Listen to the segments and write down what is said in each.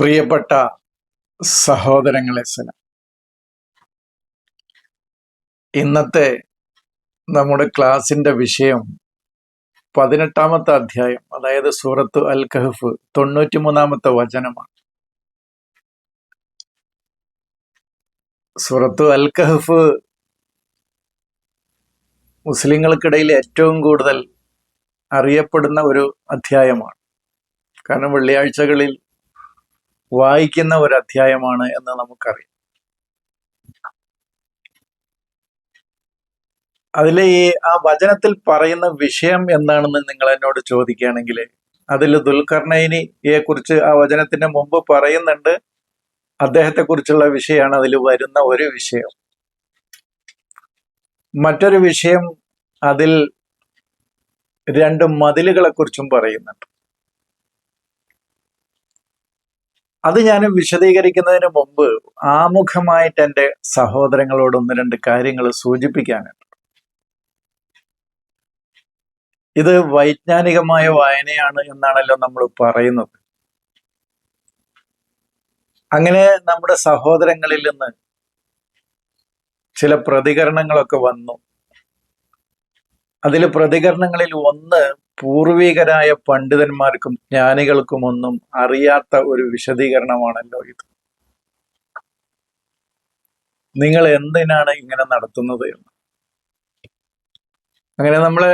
പ്രിയപ്പെട്ട സഹോദരങ്ങളെ സന ഇന്നത്തെ നമ്മുടെ ക്ലാസിന്റെ വിഷയം പതിനെട്ടാമത്തെ അധ്യായം അതായത് സൂറത്ത് അൽ കഹഫ് തൊണ്ണൂറ്റി മൂന്നാമത്തെ വചനമാണ്. സൂറത്ത് അൽ കഹഫ് മുസ്ലിങ്ങൾക്കിടയിൽ ഏറ്റവും കൂടുതൽ അറിയപ്പെടുന്ന ഒരു അധ്യായമാണ്. കാരണം വെള്ളിയാഴ്ചകളിൽ വായിക്കുന്ന ഒരു അധ്യായമാണ് എന്ന് നമുക്കറിയാം. അതിലെ ഈ ആ വചനത്തിൽ പറയുന്ന വിഷയം എന്താണെന്ന് നിങ്ങൾ എന്നോട് ചോദിക്കുകയാണെങ്കിൽ അതിൽ ദുൽഖർണയിനിയെ കുറിച്ച് ആ വചനത്തിന് മുമ്പ് പറയുന്നുണ്ട്. അദ്ദേഹത്തെ കുറിച്ചുള്ള വിഷയമാണ് അതിൽ വരുന്ന ഒരു വിഷയം. മറ്റൊരു വിഷയം അതിൽ രണ്ട് മതിലുകളെ കുറിച്ചും പറയുന്നുണ്ട്. അത് ഞാൻ വിശദീകരിക്കുന്നതിന് മുമ്പ് ആമുഖമായിട്ട് എന്റെ സഹോദരങ്ങളോട് ഒന്ന് രണ്ട് കാര്യങ്ങൾ സൂചിപ്പിക്കാനുണ്ട്. ഇത് വൈജ്ഞാനികമായ വായനയാണ് എന്നാണല്ലോ നമ്മൾ പറയുന്നത്. അങ്ങനെ നമ്മുടെ സഹോദരങ്ങളിൽ നിന്ന് ചില പ്രതികരണങ്ങളൊക്കെ വന്നു. അതിൽ പ്രതികരണങ്ങളിൽ ഒന്ന് പൂർവികരായ പണ്ഡിതന്മാർക്കും ജ്ഞാനികൾക്കും ഒന്നും അറിയാത്ത ഒരു വിശദീകരണമാണല്ലോ ഇത്. നിങ്ങൾ എന്തിനാണ് ഇങ്ങനെ നടത്തുന്നത് എന്ന്? അങ്ങനെ നമ്മളെ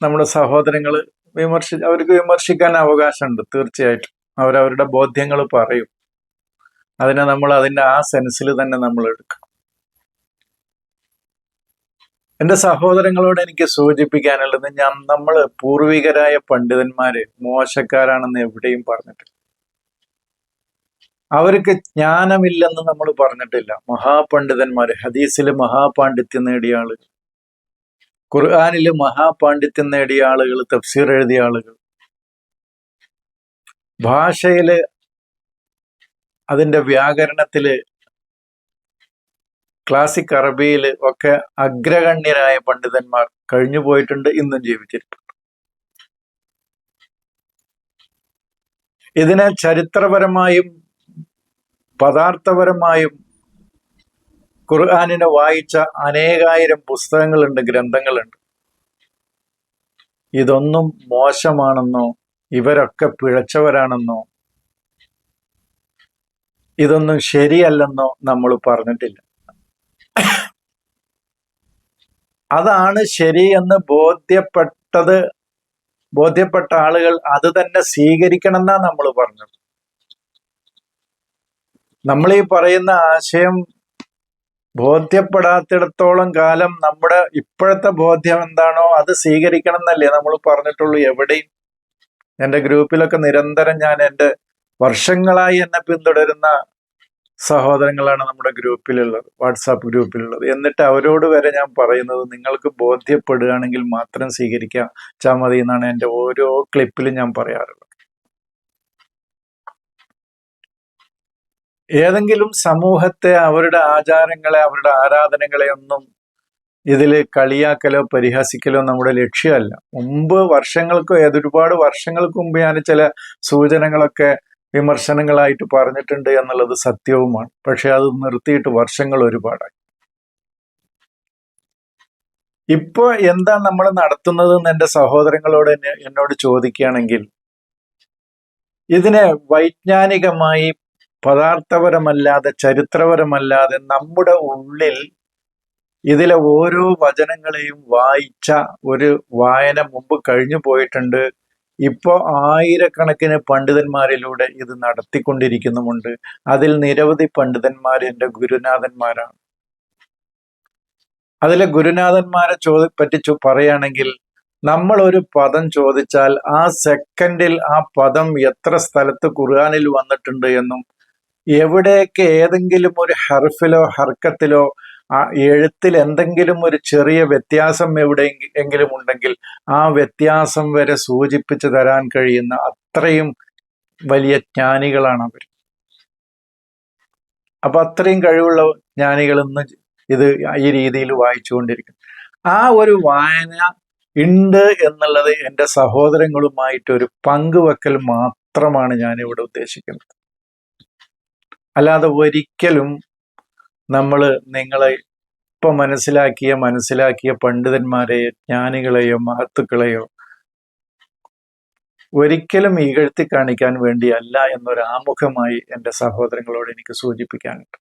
നമ്മുടെ സഹോദരങ്ങൾ വിമർശി അവർക്ക് വിമർശിക്കാൻ അവകാശമുണ്ട് തീർച്ചയായിട്ടും. അവരവരുടെ ബോധ്യങ്ങൾ പറയും. അതിനെ നമ്മൾ അതിന്റെ ആ സെൻസിൽ തന്നെ നമ്മൾ എടുക്കണം എന്റെ സഹോദരങ്ങളോട് എനിക്ക് സൂചിപ്പിക്കാനുള്ളത് ഞാൻ നമ്മൾ പൂർവികരായ പണ്ഡിതന്മാര് മോശക്കാരാണെന്ന് എവിടെയും പറഞ്ഞിട്ടില്ല. അവർക്ക് ജ്ഞാനമില്ലെന്ന് നമ്മൾ പറഞ്ഞിട്ടില്ല. മഹാപണ്ഡിതന്മാര് ഹദീസിൽ മഹാപാണ്ഡിത്യം നേടിയ ആളുകൾ ഖുർആാനിൽ മഹാപാണ്ഡിത്യം നേടിയ ആളുകൾ തഫ്സീർ എഴുതിയ ആളുകൾ ഭാഷയിൽ അതിന്റെ വ്യാകരണത്തിൽ ക്ലാസിക് അറബിയിൽ ഒക്കെ അഗ്രഗണ്യരായ പണ്ഡിതന്മാർ കഴിഞ്ഞു പോയിട്ടുണ്ട് ഇന്നും ജീവിച്ചിരിപ്പുണ്ട് ഇതിനെ ചരിത്രപരമായും പദാർത്ഥപരമായും ഖുർആാനിനെ വായിച്ച അനേകായിരം പുസ്തകങ്ങളുണ്ട് ഗ്രന്ഥങ്ങളുണ്ട്. ഇതൊന്നും മോശമാണെന്നോ ഇവരൊക്കെ പിഴച്ചവരാണെന്നോ ഇതൊന്നും ശരിയല്ലെന്നോ നമ്മൾ പറഞ്ഞിട്ടില്ല. അതാണ് ശരിയെന്ന് ബോധ്യപ്പെട്ടത്. ബോധ്യപ്പെട്ട ആളുകൾ അത് തന്നെ സ്വീകരിക്കണം എന്നാ നമ്മൾ പറഞ്ഞത്. നമ്മൾ ഈ പറയുന്ന ആശയം ബോധ്യപ്പെടാത്തിടത്തോളം കാലം നമ്മുടെ ഇപ്പോഴത്തെ ബോധ്യം എന്താണോ അത് സ്വീകരിക്കണം എന്നല്ലേ നമ്മൾ പറഞ്ഞിട്ടുള്ളൂ എവിടെയും. എന്റെ ഗ്രൂപ്പിലൊക്കെ നിരന്തരം ഞാൻ എന്റെ വർഷങ്ങളായി എന്നെ പിന്തുടരുന്ന സഹോദരങ്ങളാണ് നമ്മുടെ ഗ്രൂപ്പിലുള്ളത് വാട്സാപ്പ് ഗ്രൂപ്പിലുള്ളത്. എന്നിട്ട് അവരോട് വരെ ഞാൻ പറയുന്നത് നിങ്ങൾക്ക് ബോധ്യപ്പെടുകയാണെങ്കിൽ മാത്രം സ്വീകരിക്കാം. മതി എന്നാണ് എന്റെ ഓരോ ക്ലിപ്പിലും ഞാൻ പറയാറുള്ളത്. ഏതെങ്കിലും സമൂഹത്തെ അവരുടെ ആചാരങ്ങളെ അവരുടെ ആരാധനകളെ ഒന്നും ഇതിൽ കളിയാക്കലോ പരിഹസിക്കലോ നമ്മുടെ ലക്ഷ്യമല്ല. മുമ്പ് വർഷങ്ങൾക്ക് ഏതൊരുപാട് വർഷങ്ങൾക്ക് മുമ്പ് ഞാൻ ചില സൂചനകളൊക്കെ വിമർശനങ്ങളായിട്ട് പറഞ്ഞിട്ടുണ്ട് എന്നുള്ളത് സത്യവുമാണ്. പക്ഷെ അത് നിർത്തിയിട്ട് വർഷങ്ങൾ ഒരുപാടായി. ഇപ്പൊ എന്താ നമ്മൾ നടത്തുന്നത് എന്ന് എന്റെ സഹോദരങ്ങളോട് എന്നോട് ചോദിക്കുകയാണെങ്കിൽ ഇതിനെ വൈജ്ഞാനികമായി പദാർത്ഥപരമല്ലാതെ ചരിത്രപരമല്ലാതെ നമ്മുടെ ഉള്ളിൽ ഇതിലെ ഓരോ വചനങ്ങളെയും വായിച്ച ഒരു വായന മുമ്പ് കഴിഞ്ഞു പോയിട്ടുണ്ട് ഇപ്പോൾ ആയിരക്കണക്കിന് പണ്ഡിതന്മാരിലൂടെ ഇത് നടത്തിക്കൊണ്ടിരിക്കുന്നുമുണ്ട്. അതിൽ നിരവധി പണ്ഡിതന്മാർ എന്റെ ഗുരുനാഥന്മാരാണ്. അതിലെ ഗുരുനാഥന്മാരെ ചോദി പറ്റി പറയുകയാണെങ്കിൽ നമ്മൾ ഒരു പദം ചോദിച്ചാൽ ആ സെക്കൻഡിൽ ആ പദം എത്ര സ്ഥലത്ത് ഖുർആാനിൽ വന്നിട്ടുണ്ട് എന്നും എവിടെയൊക്കെ ഏതെങ്കിലും ഒരു ഹർഫിലോ ഹർക്കത്തിലോ ആ എഴുത്തിൽ എന്തെങ്കിലും ഒരു ചെറിയ വ്യത്യാസം എവിടെ എങ്കിലും ഉണ്ടെങ്കിൽ ആ വ്യത്യാസം വരെ സൂചിപ്പിച്ചു തരാൻ കഴിയുന്ന അത്രയും വലിയ ജ്ഞാനികളാണ് അവർ. അപ്പൊ അത്രയും കഴിവുള്ള ജ്ഞാനികൾ ഇന്ന് ഇത് ഈ രീതിയിൽ വായിച്ചുകൊണ്ടിരിക്കുന്നു. ആ ഒരു വായന ഉണ്ട് എന്നുള്ളത് എന്റെ സഹോദരങ്ങളുമായിട്ട് ഒരു പങ്കുവെക്കൽ മാത്രമാണ് ഞാൻ ഇവിടെ ഉദ്ദേശിക്കുന്നത്. അല്ലാതെ ഒരിക്കലും നമ്മൾ നിങ്ങളെ ഇപ്പൊ മനസ്സിലാക്കിയ മനസ്സിലാക്കിയ പണ്ഡിതന്മാരെയോ ജ്ഞാനികളെയോ മഹത്തുക്കളെയോ ഒരിക്കലും ഇകഴ്ത്തി കാണിക്കാൻ വേണ്ടിയല്ല എന്നൊരു ആമുഖമായി എന്റെ സഹോദരങ്ങളോട് എനിക്ക് സൂചിപ്പിക്കാനുണ്ട്.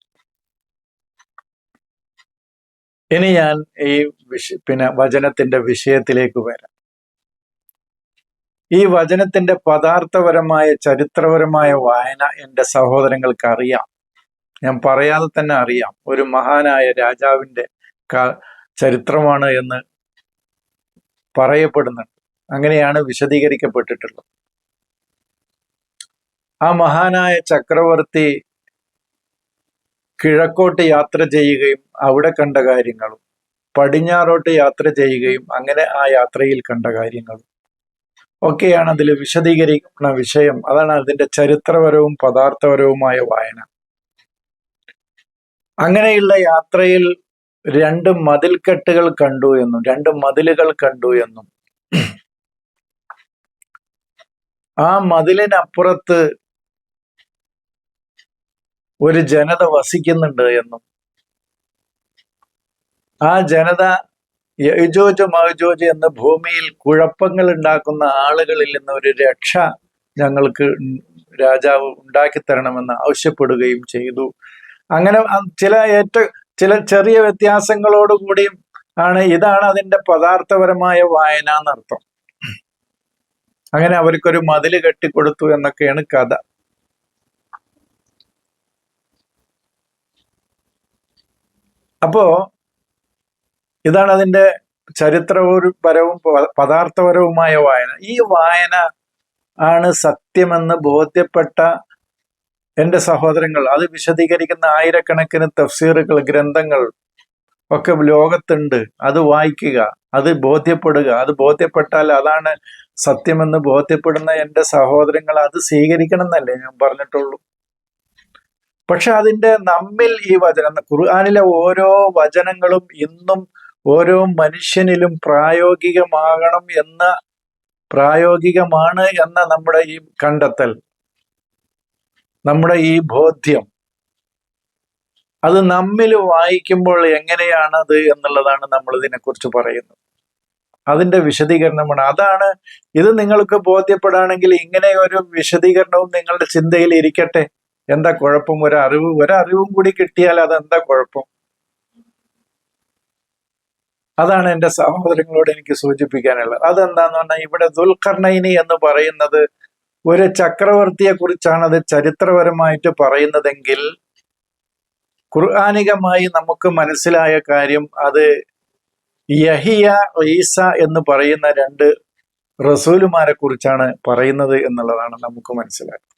ഇനി ഞാൻ ഈ വിഷ പിന്നെ വചനത്തിന്റെ വിഷയത്തിലേക്ക് വരാം. ഈ വചനത്തിന്റെ പദാർത്ഥപരമായ ചരിത്രപരമായ വായന എന്റെ സഹോദരങ്ങൾക്ക് അറിയാം. ഞാൻ പറയാതെ തന്നെ അറിയാം. ഒരു മഹാനായ രാജാവിന്റെ ചരിത്രമാണ് എന്ന് പറയപ്പെടുന്നുണ്ട്. അങ്ങനെയാണ് വിശദീകരിക്കപ്പെട്ടിട്ടുള്ളത്. ആ മഹാനായ ചക്രവർത്തി കിഴക്കോട്ട് യാത്ര ചെയ്യുകയും അവിടെ കണ്ട കാര്യങ്ങളും പടിഞ്ഞാറോട്ട് യാത്ര ചെയ്യുകയും അങ്ങനെ ആ യാത്രയിൽ കണ്ട കാര്യങ്ങളും ഒക്കെയാണ് അതിൽ വിശദീകരിക്കുന്ന വിഷയം. അതാണ് അതിന്റെ ചരിത്രപരവും പദാർത്ഥപരവുമായ വായന. അങ്ങനെയുള്ള യാത്രയിൽ രണ്ട് മതിൽക്കെട്ടുകൾ കണ്ടു എന്നും രണ്ട് മതിലുകൾ കണ്ടു എന്നും. ആ മതിലിനപ്പുറത്ത് ഒരു ജനത വസിക്കുന്നുണ്ട് എന്നും. ആ ജനത യജോജ് മഹജോജ് എന്ന ഭൂമിയിൽ കുഴപ്പങ്ങൾ ഉണ്ടാക്കുന്ന ആളുകളിൽ നിന്ന് ഒരു രക്ഷ ഞങ്ങൾക്ക് രാജാവ് ഉണ്ടാക്കി തരണമെന്ന് ആവശ്യപ്പെടുകയും ചെയ്തു. അങ്ങനെ ചില ഏറ്റവും ചില ചെറിയ വ്യത്യാസങ്ങളോടുകൂടിയും ആണ് ഇതാണ് അതിന്റെ പദാർത്ഥപരമായ വായന എന്നർത്ഥം. അങ്ങനെ അവർക്കൊരു മതിൽ കെട്ടിക്കൊടുത്തു എന്നൊക്കെയാണ് കഥ. അപ്പോ ഇതാണ് അതിന്റെ ചരിത്രപരവും പദാർത്ഥപരവുമായ വായന. ഈ വായന ആണ് സത്യമെന്ന് ബോധ്യപ്പെട്ട എന്റെ സഹോദരങ്ങൾ അത് വിശദീകരിക്കുന്ന ആയിരക്കണക്കിന് തഫ്സീറുകൾ ഗ്രന്ഥങ്ങൾ ഒക്കെ ലോകത്തുണ്ട്. അത് വായിക്കുക അത് ബോധ്യപ്പെടുക. അത് ബോധ്യപ്പെട്ടാൽ അതാണ് സത്യമെന്ന് ബോധ്യപ്പെടുന്ന എന്റെ സഹോദരങ്ങൾ അത് സ്വീകരിക്കണം എന്നല്ലേ ഞാൻ പറഞ്ഞിട്ടുള്ളൂ. പക്ഷെ അതിന്റെ നമ്മിൽ ഈ വചനം ഖുർആാനിലെ ഓരോ വചനങ്ങളും ഇന്നും ഓരോ മനുഷ്യനിലും പ്രായോഗികമാകണം എന്ന പ്രായോഗികമാണ് എന്ന നമ്മുടെ ഈ കണ്ടെത്തൽ. നമ്മുടെ ഈ ബോധ്യം. അത് നമ്മിൽ വായിക്കുമ്പോൾ എങ്ങനെയാണത് എന്നുള്ളതാണ് നമ്മൾ ഇതിനെക്കുറിച്ച് പറയുന്നത്. അതിന്റെ വിശദീകരണമാണ്. അതാണ് ഇത് നിങ്ങൾക്ക് ബോധ്യപ്പെടാണെങ്കിൽ ഇങ്ങനെ ഒരു വിശദീകരണവും നിങ്ങളുടെ ചിന്തയിൽ ഇരിക്കട്ടെ. എന്താ കുഴപ്പം? ഒരറിവ് ഒരറിവും കൂടി കിട്ടിയാൽ അതെന്താ കുഴപ്പം? അതാണ് എന്റെ സഹോദരങ്ങളോട് എനിക്ക് സൂചിപ്പിക്കാനുള്ളത്. അതെന്താന്ന് പറഞ്ഞാൽ ഇവിടെ ദുൽഖർണൈനി എന്ന് പറയുന്നത് ഒരു ചക്രവർത്തിയെ കുറിച്ചാണ് അത് ചരിത്രപരമായിട്ട് പറയുന്നതെങ്കിൽ ഖുർആാനികമായി നമുക്ക് മനസ്സിലായ കാര്യം അത് യഹിയ ഈസ എന്ന് പറയുന്ന രണ്ട് റസൂലുമാരെ കുറിച്ചാണ് പറയുന്നത് എന്നുള്ളതാണ് നമുക്ക് മനസ്സിലാക്കുന്നത്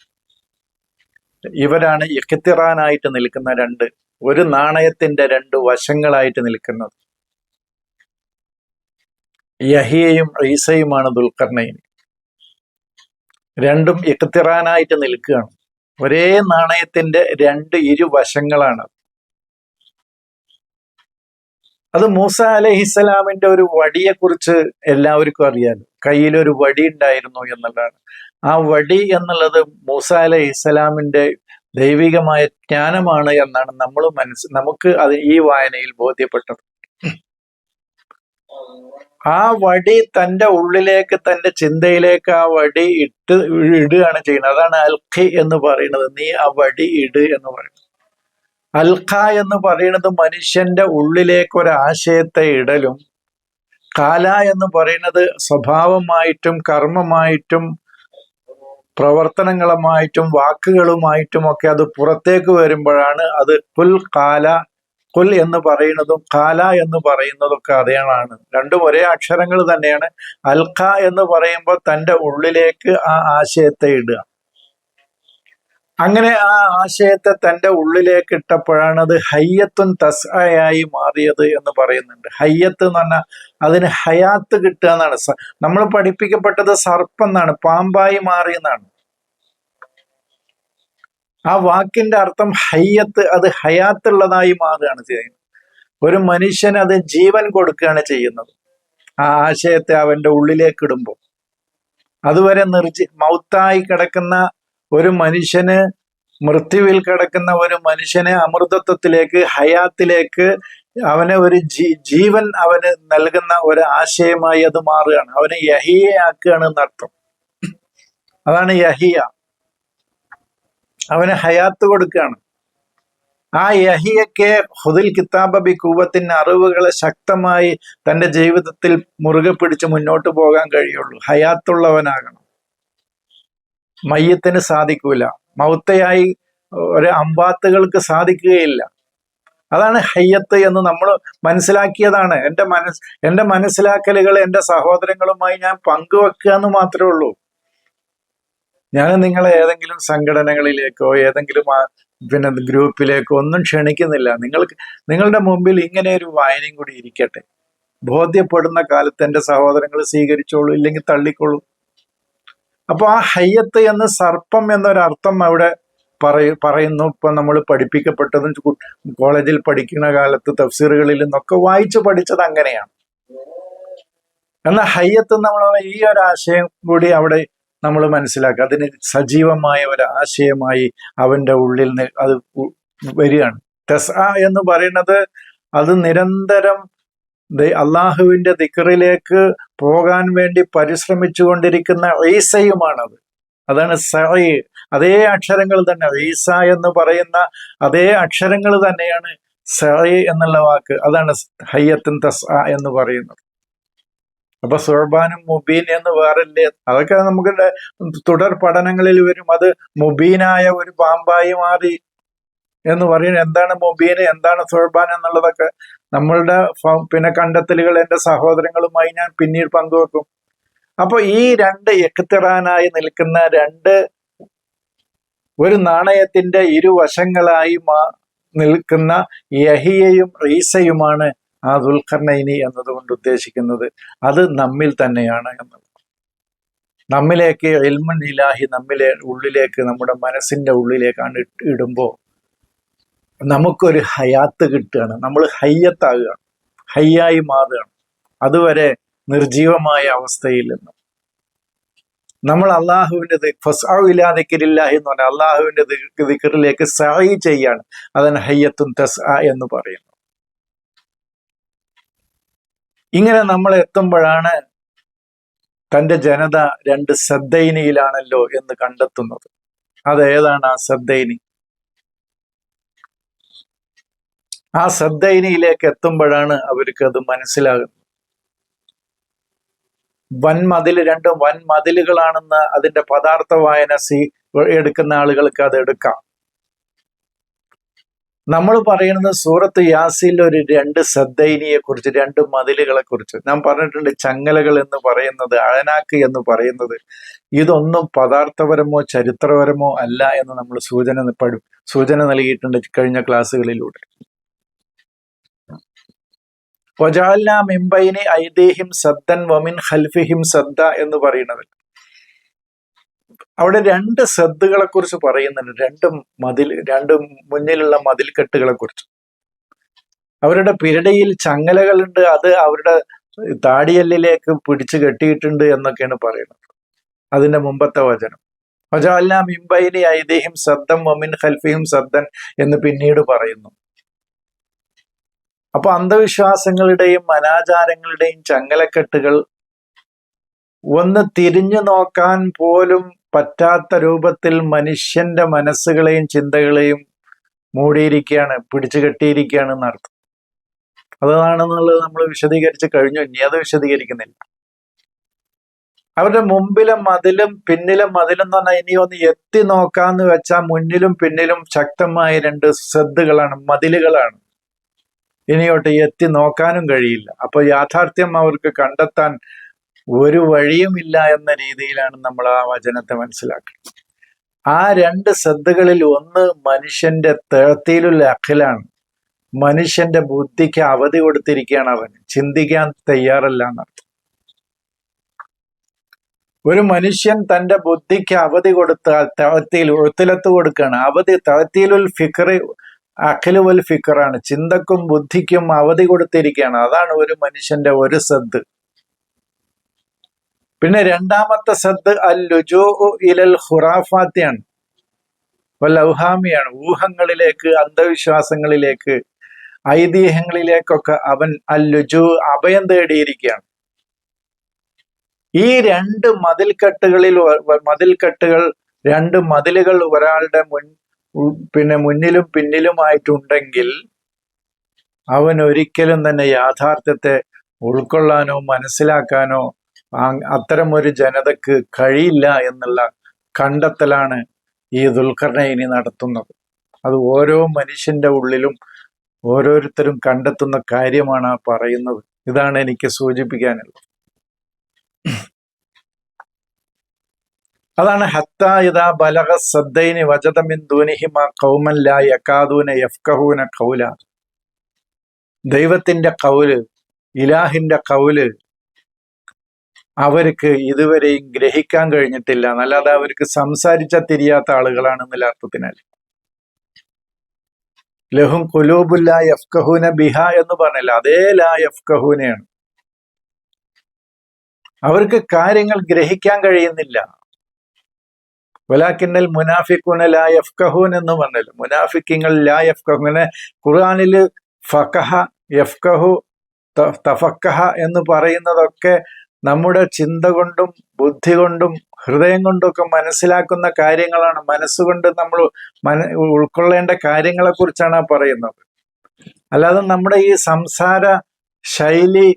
ഇവരാണ് ഇഖ്തിറാനായിട്ട് നിൽക്കുന്ന രണ്ട് ഒരു നാണയത്തിന്റെ രണ്ട് വശങ്ങളായിട്ട് നിൽക്കുന്നത്. യഹിയയും ഈസയുമാണ് ദുൽഖർണയിൻ രണ്ടും ഇഖ്തിറാനായിട്ട് നിൽക്കുകയാണ്. ഒരേ നാണയത്തിന്റെ രണ്ട് ഇരുവശങ്ങളാണ് അത് മൂസ അലഹിസ്സലാമിന്റെ ഒരു വടിയെ കുറിച്ച് എല്ലാവർക്കും അറിയാം കയ്യിലൊരു വടി ഉണ്ടായിരുന്നു എന്നുള്ളതാണ്. ആ വടി എന്നുള്ളത് മൂസ അലഹി ഇസ്ലാമിന്റെ ദൈവികമായ ജ്ഞാനമാണ് എന്നാണ് നമ്മൾ മനസ്സ് നമുക്ക് അത് ഈ വായനയിൽ ബോധ്യപ്പെട്ടത്. ആ വടി തന്റെ ഉള്ളിലേക്ക് തന്റെ ചിന്തയിലേക്ക് ആ വടി ഇട്ട് ഇടുകയാണ് ചെയ്യുന്നത്. അതാണ് അൽഖി എന്ന് പറയുന്നത്. നീ ആ വടി ഇട് എന്ന് പറയുന്നത്. അൽഖ എന്ന് പറയുന്നത് മനുഷ്യന്റെ ഉള്ളിലേക്ക് ഒരു ആശയത്തെ ഇടലും കാല എന്ന് പറയുന്നത് സ്വഭാവമായിട്ടും കർമ്മമായിട്ടും പ്രവർത്തനങ്ങളുമായിട്ടും വാക്കുകളുമായിട്ടും ഒക്കെ അത് പുറത്തേക്ക് വരുമ്പോഴാണ് അത് പുൽ കാല കുൽ എന്ന് പറയുന്നതും കാല എന്ന് പറയുന്നതൊക്കെ അതേണാണ്. രണ്ടും ഒരേ അക്ഷരങ്ങൾ തന്നെയാണ്. അൽഖ എന്ന് പറയുമ്പോൾ തന്റെ ഉള്ളിലേക്ക് ആ ആശയത്തെ ഇടുക. അങ്ങനെ ആ ആശയത്തെ തന്റെ ഉള്ളിലേക്ക് ഇട്ടപ്പോഴാണ് അത് ഹയ്യത്തുൻ തസ്ഹയായി മാറിയത് എന്ന് പറയുന്നുണ്ട്. ഹയ്യത്ത് എന്ന് പറഞ്ഞാൽ അതിന് ഹയാത്ത് കിട്ടുക എന്നാണ്. നമ്മൾ പഠിപ്പിക്കപ്പെട്ടത് സർപ്പം എന്നാണ് പാമ്പായി മാറിയെന്നാണ് ആ വാക്കിന്റെ അർത്ഥം ഹയ്യത്ത് അത് ഹയാത്തുള്ളതായി മാറുകയാണ് ചെയ്യുന്നത്. ഒരു മനുഷ്യൻ അത് ജീവൻ കൊടുക്കുകയാണ് ചെയ്യുന്നത്. ആ ആശയത്തെ അവന്റെ ഉള്ളിലേക്ക് ഇടുമ്പോൾ. അതുവരെ നിർജി മൗത്തായി കിടക്കുന്ന ഒരു മനുഷ്യന് മൃത്യുവിൽ കിടക്കുന്ന ഒരു മനുഷ്യനെ അമൃതത്വത്തിലേക്ക് ഹയാത്തിലേക്ക് അവനെ ഒരു ജീ ജീവൻ അവന് നൽകുന്ന ഒരു ആശയമായി അത് മാറുകയാണ്. അവനെ യഹിയയാക്കുകയാണ് എന്നർത്ഥം. അതാണ് യഹിയ. അവന് ഹയാത്ത് കൊടുക്കുകയാണ്. ആ യഹിയക്ക് ഹുദിൽ കിതാബ ബി കൂവത്തിന് അറിവുകളെ ശക്തമായി തന്റെ ജീവിതത്തിൽ മുറുകെ പിടിച്ച് മുന്നോട്ട് പോകാൻ കഴിയുള്ളൂ. ഹയാത്തുള്ളവനാകണം. മയ്യത്തിന് സാധിക്കൂല. മൗത്തയായി ഒരു അമ്പാത്തുകൾക്ക് സാധിക്കുകയില്ല. അതാണ് ഹയ്യത്ത് എന്ന് നമ്മൾ മനസ്സിലാക്കിയതാണ്. എന്റെ മനസ് എന്റെ മനസ്സിലാക്കലുകൾ എന്റെ സഹോദരങ്ങളുമായി ഞാൻ പങ്കുവെക്കുക എന്ന് മാത്രമേ ഉള്ളൂ. ഞാൻ നിങ്ങളെ ഏതെങ്കിലും സംഘടനകളിലേക്കോ ഏതെങ്കിലും പിന്നെ ഗ്രൂപ്പിലേക്കോ ഒന്നും ക്ഷണിക്കുന്നില്ല. നിങ്ങൾക്ക് നിങ്ങളുടെ മുമ്പിൽ ഇങ്ങനെ ഒരു വായനയും കൂടി ഇരിക്കട്ടെ. ബോധ്യപ്പെടുന്ന കാലത്ത് എന്റെ സഹോദരങ്ങൾ സ്വീകരിച്ചോളൂ ഇല്ലെങ്കിൽ തള്ളിക്കോളൂ അപ്പൊ ആ ഹയ്യത്ത് എന്ന് സർപ്പം എന്നൊരർത്ഥം അവിടെ പറയ പറയുന്നു. ഇപ്പൊ നമ്മൾ പഠിപ്പിക്കപ്പെട്ടതും കോളേജിൽ പഠിക്കുന്ന കാലത്ത് തഫ്സീറുകളിൽ നിന്നൊക്കെ വായിച്ചു പഠിച്ചത് അങ്ങനെയാണ്. എന്നാൽ ഹയ്യത്ത് നമ്മൾ ഈ ഒരു ആശയം കൂടി അവിടെ നമ്മൾ മനസ്സിലാക്കുക. അതിന് സജീവമായ ഒരു ആശയമായി അവന്റെ ഉള്ളിൽ അത് വരികയാണ്. തെസ എന്ന് പറയുന്നത് അത് നിരന്തരം അള്ളാഹുവിന്റെ ദിക്കറിലേക്ക് പോകാൻ വേണ്ടി പരിശ്രമിച്ചു കൊണ്ടിരിക്കുന്ന ഈസയുമാണത്. അതാണ് സഹി അതേ അക്ഷരങ്ങൾ തന്നെ. ഈസ എന്ന് പറയുന്ന അതേ അക്ഷരങ്ങൾ തന്നെയാണ് സഹി എന്നുള്ള വാക്ക്. അതാണ് ഹയ്യത്തൻ തസ എന്ന് പറയുന്നത്. അപ്പൊ സുർബാനും മുബീൻ എന്ന് വേറല്ലേ? അതൊക്കെ നമുക്ക് തുടർ പഠനങ്ങളിൽ വരും. അത് മുബീനായ ഒരു പാമ്പായി മാറി എന്ന് പറയുന്നത് എന്താണ് മുബീൻ എന്താണ് സോർബാൻ എന്നുള്ളതൊക്കെ നമ്മളുടെ പിന്നെ കണ്ടെത്തലുകൾ എന്റെ സഹോദരങ്ങളുമായി ഞാൻ പിന്നീട് പങ്കുവെക്കും. അപ്പൊ ഈ രണ്ട് എക്കത്തിറാനായി നിൽക്കുന്ന രണ്ട് ഒരു നാണയത്തിന്റെ ഇരുവശങ്ങളായി മാ നിൽക്കുന്ന യഹിയയും റീസയുമാണ് ആ ദുൽഖർണൈനി എന്നതുകൊണ്ട് ഉദ്ദേശിക്കുന്നത് അത് നമ്മിൽ തന്നെയാണ് എന്നത്. നമ്മിലേക്ക് എൽമൺ ഇലാഹി നമ്മിലെ ഉള്ളിലേക്ക് നമ്മുടെ മനസ്സിന്റെ ഉള്ളിലേക്കാണ് ഇടുമ്പോൾ നമുക്കൊരു ഹയാത്ത് കിട്ടുകയാണ്. നമ്മൾ ഹയ്യത്താകുകയാണ്. ഹയ്യായി മാറുകയാണ്. അതുവരെ നിർജീവമായ അവസ്ഥയിൽ നിന്ന്. നമ്മൾ അള്ളാഹുവിന്റെ അള്ളാഹുവിന്റെ ഫസ്ഇല്ലാതിക്കരില്ലാഹി എന്ന് പറഞ്ഞാൽ അള്ളാഹുവിന്റെ ദിക്കറിലേക്ക് സായി ചെയ്യാണ്. അതിന് ഹയ്യത്തും തസ് എന്ന് പറയുന്നു ഇങ്ങനെ നമ്മൾ എത്തുമ്പോഴാണ് തന്റെ ജനത രണ്ട് സദ്ദൈനിയിലാണല്ലോ എന്ന് കണ്ടെത്തുന്നത്. അതേതാണ് ആ സദ്ദൈനി? ആ സദ്ദൈനിയിലേക്ക് എത്തുമ്പോഴാണ് അവർക്ക് അത് മനസ്സിലാകുന്നത്. വൻമതിൽ രണ്ട് വൻ മതിലുകളാണെന്ന് അതിന്റെ പദാർത്ഥ വായന സി എടുക്കുന്ന ആളുകൾക്ക് അത് എടുക്കാം. നമ്മൾ പറയുന്നത് സൂറത്ത് യാസിൽ ഒരു രണ്ട് സദ്ദൈനിയെ കുറിച്ച് രണ്ട് മതിലുകളെ കുറിച്ച്. ഞാൻ പറഞ്ഞിട്ടുണ്ട് ചങ്ങലകൾ എന്ന് പറയുന്നത് അഴനാക്ക് എന്ന് പറയുന്നത്. ഇതൊന്നും പദാർത്ഥപരമോ ചരിത്രപരമോ അല്ല എന്ന് നമ്മൾ സൂചന പഠി സൂചന നൽകിയിട്ടുണ്ട് കഴിഞ്ഞ ക്ലാസ്സുകളിലൂടെ. വജാല മിംബൈനെ ഐദേഹിം സദ്ദൻ വമിൻ ഹൽഫിഹിം സദ്ദ എന്ന് പറയുന്നത്. അവിടെ രണ്ട് സദ്ദുകളെ കുറിച്ച് പറയുന്നുണ്ട്. രണ്ട് മതിൽ രണ്ട് മുന്നിലുള്ള മതിൽക്കെട്ടുകളെ കുറിച്ച് അവരുടെ പിരടയിൽ ചങ്ങലകളുണ്ട്. അത് അവരുടെ താടിയല്ലിലേക്ക് പിടിച്ചു കെട്ടിയിട്ടുണ്ട് എന്നൊക്കെയാണ് പറയുന്നത്. അതിന്റെ മുമ്പത്തെ വചനം. വജാല മിംബൈനി ഐദേഹിം സദ്ദം വമിൻ ഖൽഫിഹിം സദ്ദൻ എന്ന് പിന്നീട് പറയുന്നു. അപ്പൊ അന്ധവിശ്വാസങ്ങളുടെയും അനാചാരങ്ങളുടെയും ചങ്ങലക്കെട്ടുകൾ ഒന്ന് തിരിഞ്ഞു നോക്കാൻ പോലും പറ്റാത്ത രൂപത്തിൽ മനുഷ്യന്റെ മനസ്സുകളെയും ചിന്തകളെയും മൂടിയിരിക്കുകയാണ് പിടിച്ചു കെട്ടിയിരിക്കുകയാണ് എന്നർത്ഥം. അതാണെന്നുള്ളത് നമ്മൾ വിശദീകരിച്ച് കഴിഞ്ഞു ഇനി അത് വിശദീകരിക്കുന്നില്ല. അവരുടെ മുമ്പിലെ മതിലും പിന്നിലെ മതിലും എന്ന് പറഞ്ഞാൽ ഇനി ഒന്ന് എത്തി നോക്കാന്ന് വെച്ചാൽ മുന്നിലും പിന്നിലും ശക്തമായ രണ്ട് ശ്രദ്ധകളാണ് മതിലുകളാണ്. ഇനിയോട്ട് എത്തി നോക്കാനും കഴിയില്ല. അപ്പൊ യാഥാർത്ഥ്യം അവർക്ക് കണ്ടെത്താൻ ഒരു വഴിയുമില്ല എന്ന രീതിയിലാണ് നമ്മൾ ആ വചനത്തെ മനസ്സിലാക്കുന്നത്. ആ രണ്ട് ശ്രദ്ധകളിൽ ഒന്ന് മനുഷ്യന്റെ തേർത്തിയിലുള്ള അഖിലാണ്. മനുഷ്യന്റെ ബുദ്ധിക്ക് അവധി കൊടുത്തിരിക്കുകയാണ് അവൻ. ചിന്തിക്കാൻ തയ്യാറല്ല എന്നർത്ഥം. ഒരു മനുഷ്യൻ തന്റെ ബുദ്ധിക്ക് അവധി കൊടുത്താൽ തഴത്തിയിൽ ഒഴുത്തിലത്ത് കൊടുക്കുകയാണ്. അവധി തഴത്തിയിലുൽ ഫിക്കറ് അഖിലുവൽ ഫിക്കറാണ് ചിന്തക്കും ബുദ്ധിക്കും അവധി കൊടുത്തിരിക്കുകയാണ്. അതാണ് ഒരു മനുഷ്യന്റെ ഒരു സദ് പിന്നെ രണ്ടാമത്തെ സദ് അൽ ലുജോ ഇലൽ ഖുറാഫാത്തിയാണ്. വല്ലൗഹാമിയാണ് ഊഹങ്ങളിലേക്ക് അന്ധവിശ്വാസങ്ങളിലേക്ക് ഐതിഹ്യങ്ങളിലേക്കൊക്കെ അവൻ അൽ അഭയം തേടിയിരിക്കുകയാണ്. ഈ രണ്ട് മതിൽക്കെട്ടുകളിൽ മതിൽക്കെട്ടുകൾ രണ്ട് മതിലുകൾ ഒരാളുടെ മുൻ പിന്നെ മുന്നിലും പിന്നിലുമായിട്ടുണ്ടെങ്കിൽ അവൻ ഒരിക്കലും തന്നെ യാഥാർത്ഥ്യത്തെ ഉൾക്കൊള്ളാനോ മനസ്സിലാക്കാനോ ആ- അത്തരം ഒരു ജനതക്ക് കഴിയില്ല എന്നുള്ള കണ്ടെത്തലാണ് ഈ ദുൽഖർണയിനി നടത്തുന്നത്. അത് ഓരോ മനുഷ്യന്റെ ഉള്ളിലും ഓരോരുത്തരും കണ്ടെത്തുന്ന കാര്യമാണ് ആ പറയുന്നത്. ഇതാണ് എനിക്ക് സൂചിപ്പിക്കാനുള്ളത്. അതാണ് ഹത്ത ഇതാ ബലഗ സദ്ദൈനി വജതമിൻ ദൂനിഹിമ കൗമല്ല യക്കാദൂന യഫ്കഹൂന കൗല ദൈവത്തിന്റെ കൗൽ ഇലാഹിന്റെ കൗൽ അവർക്ക് ഇതുവരെയും ഗ്രഹിക്കാൻ കഴിഞ്ഞിട്ടില്ല. എന്നല്ലാതെ അവർക്ക് സംസാരിച്ച തിരിയാത്ത ആളുകളാണെന്നുള്ള അർത്ഥത്തിനാൽ ലഹും കുലൂബുല്ല യഫ്കഹൂന ബിഹ എന്ന് പറഞ്ഞില്ല? അതേ ലാ യഫ്കഹൂനയാണ് അവർക്ക് കാര്യങ്ങൾ ഗ്രഹിക്കാൻ കഴിയുന്നില്ല. വലാക്കിന്നൽ മുനാഫിക്കുന ലാ യഫ്കഹൂൻ എന്ന് പറഞ്ഞല്ലോ? മുനാഫിക്കിങ്ങൾ ലാ യഫ്കഹു ഇങ്ങനെ ഖുർആനിൽ ഫഖഹ യഫ്കഹു തഫക്കഹ എന്ന് പറയുന്നതൊക്കെ നമ്മുടെ ചിന്ത കൊണ്ടും ബുദ്ധി കൊണ്ടും ഹൃദയം കൊണ്ടും ഒക്കെ മനസ്സിലാക്കുന്ന കാര്യങ്ങളാണ്. മനസ്സുകൊണ്ട് നമ്മൾ മന ഉൾക്കൊള്ളേണ്ട കാര്യങ്ങളെ കുറിച്ചാണ് പറയുന്നത്. അല്ലാതെ നമ്മുടെ ഈ സംസാര ശൈലി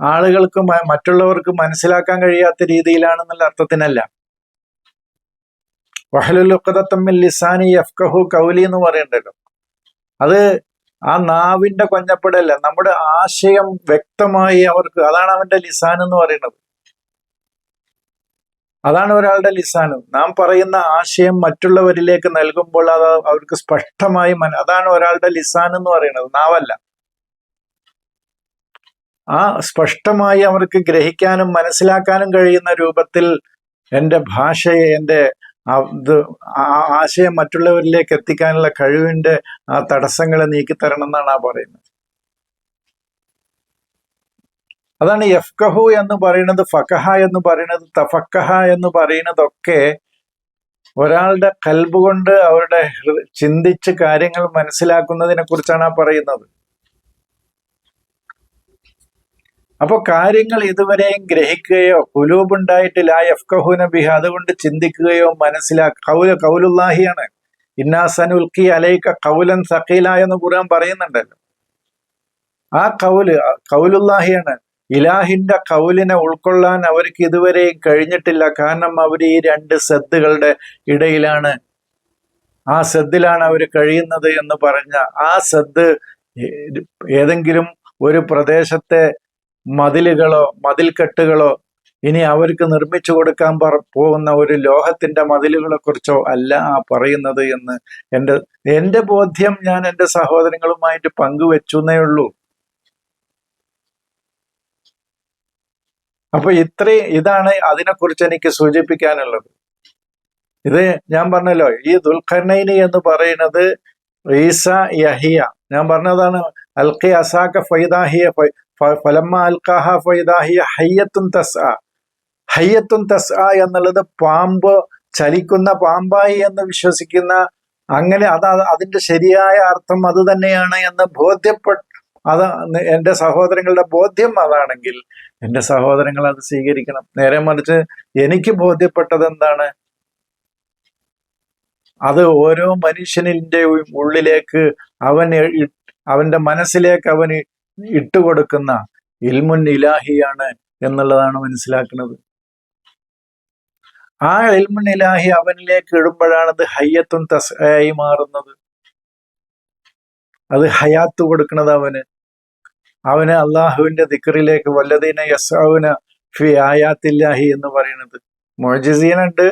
ആളുകൾക്ക് മറ്റുള്ളവർക്ക് മനസ്സിലാക്കാൻ കഴിയാത്ത രീതിയിലാണെന്നുള്ള അർത്ഥത്തിനല്ല. വഹലുലുക്കതത്തമ്മിൽ ലിസാനി യഫ്കഹു കൗലി എന്ന് പറയണ്ടല്ലോ അത് ആ നാവിന്റെ കൊഞ്ഞപ്പെടല്ല നമ്മുടെ ആശയം വ്യക്തമായി അവർക്ക് അതാണ് അവന്റെ ലിസാൻ എന്ന് പറയുന്നത്. അതാണ് ഒരാളുടെ ലിസാനും നാം പറയുന്ന ആശയം മറ്റുള്ളവരിലേക്ക് നൽകുമ്പോൾ അത് അവർക്ക് സ്പഷ്ടമായി മന അതാണ് ഒരാളുടെ ലിസാൻ എന്ന് പറയുന്നത് നാവല്ല. ആ സ്പഷ്ടമായി അവർക്ക് ഗ്രഹിക്കാനും മനസ്സിലാക്കാനും കഴിയുന്ന രൂപത്തിൽ എന്റെ ഭാഷയെ എന്റെ ആ ആശയം മറ്റുള്ളവരിലേക്ക് എത്തിക്കാനുള്ള കഴിവിന്റെ ആ തടസ്സങ്ങളെ നീക്കിത്തരണം എന്നാണ് ആ പറയുന്നത്. അതാണ് യഫ്കഹു എന്ന് പറയുന്നത് ഫക്കഹ എന്ന് പറയുന്നത് തഫക്കഹ എന്ന് പറയുന്നതൊക്കെ ഒരാളുടെ കൽബ് കൊണ്ട് അവരുടെ ചിന്തിച്ച് കാര്യങ്ങൾ മനസ്സിലാക്കുന്നതിനെ കുറിച്ചാണ് ആ പറയുന്നത്. അപ്പൊ കാര്യങ്ങൾ ഇതുവരെയും ഗ്രഹിക്കുകയോ കുലൂബുണ്ടായിട്ട് ലാ യഫ്കഹൂന ബിഹ അതുകൊണ്ട് ചിന്തിക്കുകയോ മനസ്സിലാ കൗല കൗലുല്ലാഹിയാണ് ഇന്നാസനുൽക്കി അലൈക്ക കൗലൻ സഖീല എന്ന് ഖുർആൻ പറയുന്നുണ്ടല്ലോ. ആ കൗൽ കൗലുല്ലാഹിയാണ് ഇലാഹിന്റെ കൗലിനെ ഉൾക്കൊള്ളാൻ അവർക്ക് ഇതുവരെയും കഴിഞ്ഞിട്ടില്ല. കാരണം അവർ ഈ രണ്ട് സദ്ദുകളുടെ ഇടയിലാണ്. ആ സദ്ദിലാണ് അവർ കഴിയുന്നത് എന്ന് പറഞ്ഞ ആ സദ് ഏതെങ്കിലും ഒരു പ്രദേശത്തെ മതിലുകളോ മതിൽക്കെട്ടുകളോ ഇനി അവർക്ക് നിർമ്മിച്ചു കൊടുക്കാൻ പോകുന്ന ഒരു ലോഹത്തിന്റെ മതിലുകളെ കുറിച്ചോ അല്ല ആ പറയുന്നത് എന്ന് എന്റെ എന്റെ ബോധ്യം ഞാൻ എന്റെ സഹോദരങ്ങളുമായിട്ട് പങ്കുവെച്ചു എന്നേ ഉള്ളൂ. അപ്പൊ ഇത്രയും ഇതാണ് അതിനെക്കുറിച്ച് എനിക്ക് സൂചിപ്പിക്കാനുള്ളത്. ഇത് ഞാൻ പറഞ്ഞല്ലോ ഈ ദുൽഖർണൈനി എന്ന് പറയുന്നത് ഈസ യഹിയ. ഞാൻ പറഞ്ഞതാണ് അൽഖി അസാഖ ഫൈദാഹിയ ഫലമ്മ അൽക്കാഹ ഫൈദാഹിയ ഹയ്യത്തുൻ തസ് ഹയ്യത്തുൻ എന്നുള്ളത് പാമ്പ് ചലിക്കുന്ന പാമ്പായി എന്ന് വിശ്വസിക്കുന്ന അങ്ങനെ അത് അത് അതിന്റെ ശരിയായ അർത്ഥം അത് തന്നെയാണ് എന്ന് ബോധ്യപ്പെട്ട് അത് എന്റെ സഹോദരങ്ങളുടെ ബോധ്യം അതാണെങ്കിൽ എന്റെ സഹോദരങ്ങൾ അത് സ്വീകരിക്കണം. നേരെ മറിച്ച് എനിക്ക് ബോധ്യപ്പെട്ടത് എന്താണ് അത് ഓരോ മനുഷ്യനിന്റെ ഉള്ളിലേക്ക് അവൻ അവന്റെ മനസ്സിലേക്ക് അവൻ ഇ- ഇട്ടുകൊടുക്കുന്ന ഇൽമുൻ ഇലാഹിയാണ് എന്നുള്ളതാണ് മനസ്സിലാക്കുന്നത്. ആ ഇൽമുൻ ഇലാഹി അവനിലേക്ക് ഇടുമ്പോഴാണ് അത് ഹയ്യത്തും തസ്ആയി മാറുന്നത്. അത് ഹയാത്ത് കൊടുക്കുന്നത് അവന്. അവന് അള്ളാഹുവിന്റെ ദിക്കറിലേക്ക് വല്ലതീന യസാവുന ഫി ആയാത്തില്ലാഹി എന്ന് പറയുന്നത്. മൊഴജിസീനുണ്ട്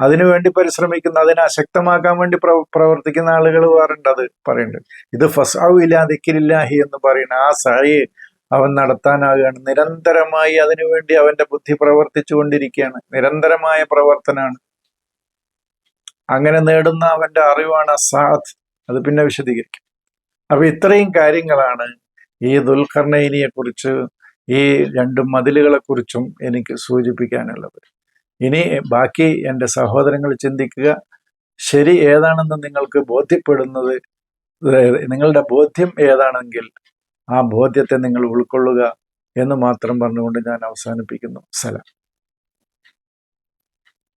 അതിനുവേണ്ടി പരിശ്രമിക്കുന്ന അതിനെ അശക്തമാക്കാൻ വേണ്ടി പ്രവ- പ്രവർത്തിക്കുന്ന ആളുകൾ വേറുണ്ട് അത് പറയുന്നുണ്ട് ഇത് ഫസാവു ഇല്ലാ ദിക്കിരില്ലാഹി എന്ന് പറയുന്ന ആ സഹയെ അവൻ നടത്താനാകുകയാണ് നിരന്തരമായി അതിനുവേണ്ടി അവന്റെ ബുദ്ധി പ്രവർത്തിച്ചുകൊണ്ടിരിക്കുകയാണ് നിരന്തരമായ പ്രവർത്തനമാണ് അങ്ങനെ നേടുന്ന അവന്റെ അറിവാണ് അസാദ് അത് പിന്നെ വിശദീകരിക്കും. അപ്പൊ ഇത്രയും കാര്യങ്ങളാണ് ഈ ദുൽഖർണയിനിയെ കുറിച്ച് ഈ രണ്ട് മതിലുകളെ കുറിച്ചും എനിക്ക് സൂചിപ്പിക്കാനുള്ളത്. ഇനി ബാക്കി എന്റെ സഹോദരങ്ങൾ ചിന്തിക്കുക ശരി ഏതാണെന്ന് നിങ്ങൾക്ക് ബോധ്യപ്പെടുന്നത് നിങ്ങളുടെ ബോധ്യം ഏതാണെങ്കിൽ ആ ബോധ്യത്തെ നിങ്ങൾ ഉൾക്കൊള്ളുക എന്ന് മാത്രം പറഞ്ഞുകൊണ്ട് ഞാൻ അവസാനിപ്പിക്കുന്നു. സലാം.